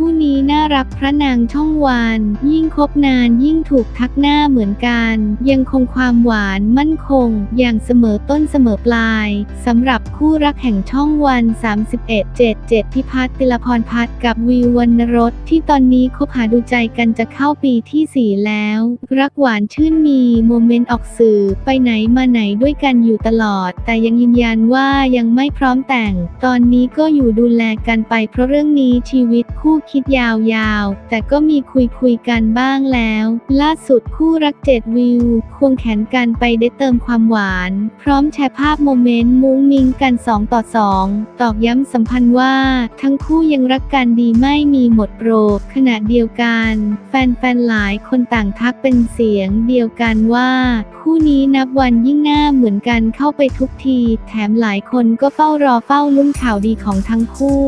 คู่นี้น่ารักพระนางช่องวาน ยิ่งคบนานยิ่งถูกทักหน้าเหมือนกัน ยังคงความหวานมั่นคง อย่างเสมอต้นเสมอปลายสำหรับคู่รักแห่งช่องวัน 31 77 พิพัฒน์ติลพรพัฒน์กับวีวรรณรสที่ตอนนี้คบหาดูใจกันจะเข้าปีที่ 4 แล้ว รักหวานชื่นมีโมเมนต์ออกสื่อไปไหนมาไหนด้วยกันอยู่ตลอด แต่ยังยืนยันว่ายังไม่พร้อมแต่ง ตอนนี้ก็อยู่ดูแลกันไปเพราะเรื่องนี้ชีวิตคู่คิดยาวๆ แต่ก็มีคุยคุยกันบ้างแล้ว ล่าสุดคู่รักเจ็ดวิว ควงแขนกันไปได้เติมความหวาน พร้อมแชร์ภาพโมเมนต์มุ้งมิงกัน 2 ต่อ 2 ตอกย้ำสัมพันธ์ว่า ทั้งคู่ยังรักกันดีไม่มีหมดโปร ขณะเดียวกัน แฟนๆหลายคนต่างทักเป็นเสียงเดียวกันว่า คู่นี้นับวันยิ่งหน้าเหมือนกันเข้าไปทุกที แถมหลายคนก็เฝ้ารอเฝ้าลุ้นข่าวดีของทั้งคู่